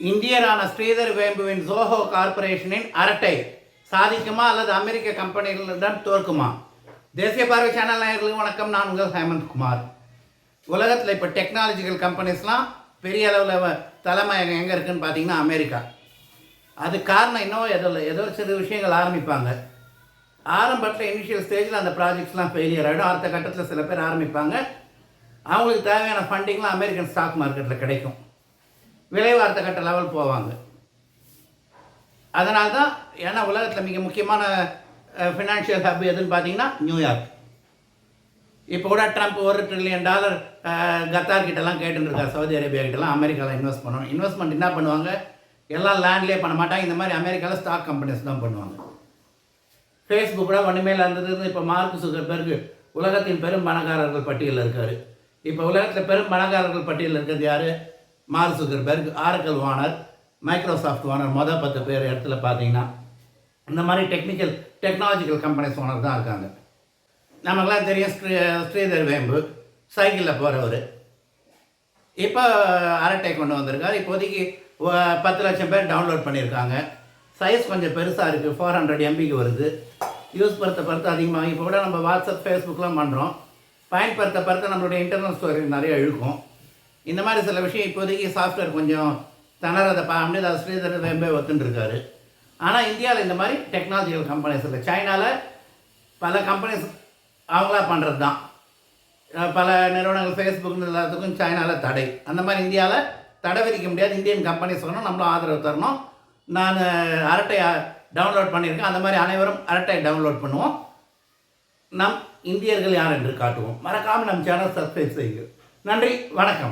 இந்தியரான ஸ்ரீதர் வேம்புவின் சோஹோ கார்ப்பரேஷனின் அரட்டை சாதிக்குமா அல்லது அமெரிக்க கம்பெனிகளிடம் தோற்குமா? தேசிய பார்வை சேனல் நேயர்களுக்கு வணக்கம். நான் உங்கள் ஹேமந்த் குமார். உலகத்தில் இப்போ டெக்னாலஜிக்கல் கம்பெனிஸ்லாம் பெரிய அளவில் தலைமையகம் எங்கே இருக்குதுன்னு பார்த்தீங்கன்னா அமெரிக்கா. அது காரணம் இன்னும் ஏதோ ஏதோ சில விஷயங்கள் ஆரம்பிப்பாங்க. ஆரம்பத்தில் இனிஷியல் ஸ்டேஜில் அந்த ப்ராஜெக்ட்ஸ்லாம் ஃபெயிலியர் ஆகிடும் அடுத்த கட்டத்தில் சில பேர் ஆரம்பிப்பாங்க. அவங்களுக்கு தேவையான ஃபண்டிங்லாம் அமெரிக்கன் ஸ்டாக் மார்க்கெட்டில் கிடைக்கும். விளைவு அடுத்த கட்ட லெவல் போவாங்க. அதனால தான் ஏன்னா உலகத்தில் மிக முக்கியமான ஃபினான்ஷியல் ஹப் எதுன்னு பார்த்தீங்கன்னா நியூயார்க். இப்போ கூட ட்ரம்ப் ஒரு ட்ரில்லியன் டாலர் கத்தார் கிட்டலாம் கேட்டுட்டு சவுதி அரேபியா கிட்டலாம் அமெரிக்காவில் இன்வெஸ்ட் பண்ணணும். இன்வெஸ்ட்மெண்ட் என்ன பண்ணுவாங்க? எல்லாம் லேண்ட்லேயே பண்ண மாட்டாங்க. இந்த மாதிரி அமெரிக்காவில் ஸ்டாக் கம்பெனிஸ் தான் பண்ணுவாங்க. ஃபேஸ்புக் கூட ஒன்றுமே இருந்தது இப்போ மார்க் சுகர்பர்க் உலகத்தின் பெரும் பணக்காரர்கள் பட்டியலில் இருக்கார். இப்போ உலகத்தில் பெரும் பணக்காரர்கள் பட்டியலில் இருக்கிறது யார்? Mark Zuckerberg Oracle owner Microsoft owner மொதல் பத்து பேர் இடத்துல பார்த்தீங்கன்னா இந்த மாதிரி டெக்னிக்கல் டெக்னாலஜிக்கல் கம்பெனிஸ் ஓனர் தான் இருக்காங்க. நமக்கெல்லாம் தெரியும் ஸ்ரீ ஸ்ரீதர் வேம்பு சைக்கிளில் போகிறவர் இப்போ அரட்டை கொண்டு வந்திருக்காரு. இப்போதைக்கு பத்து லட்சம் பேர் டவுன்லோட் பண்ணியிருக்காங்க. சைஸ் கொஞ்சம் பெருசாக இருக்குது ஃபோர் ஹண்ட்ரட் எம்பிக்கு வருது. யூஸ் படுத்த படுத்த அதிகமாக இப்போ கூட நம்ம வாட்ஸ்அப் ஃபேஸ்புக்லாம் பண்ணுறோம் பயன்படுத்த படுத்த நம்மளுடைய இன்டர்னல் ஸ்டோரேஜ் நிறைய இழுக்கும். இந்த மாதிரி சில விஷயம் இப்போதைக்கு சாஃப்ட்வேர் கொஞ்சம் திணறதை பார்க்க அது ஸ்ரீதர் வெம்பே ஒத்துட்டுருக்காரு ஆனால் இந்தியாவில் இந்த மாதிரி டெக்னாலஜிக்கல் கம்பெனிஸ் இல்லை. சைனாவில் பல கம்பெனிஸ் அவங்களா பண்ணுறது தான் பல நிறுவனங்கள் ஃபேஸ்புக் எல்லாத்துக்கும் சைனாவில் தடை. அந்த மாதிரி இந்தியாவில் தடை விதிக்க முடியாது. இந்தியன் கம்பெனிஸ் சொல்லணும். நம்மளும் ஆதரவு தரணும். நான் அரட்டை டவுன்லோட் பண்ணியிருக்கேன். அந்த மாதிரி அனைவரும் அரட்டை டவுன்லோட் பண்ணுவோம். நம் இந்தியர்கள் யார் என்று காட்டுவோம். மறக்காமல் நம் சேனல் சப்ஸ்கிரைப் செய்யுங்கள். நன்றி. வணக்கம்.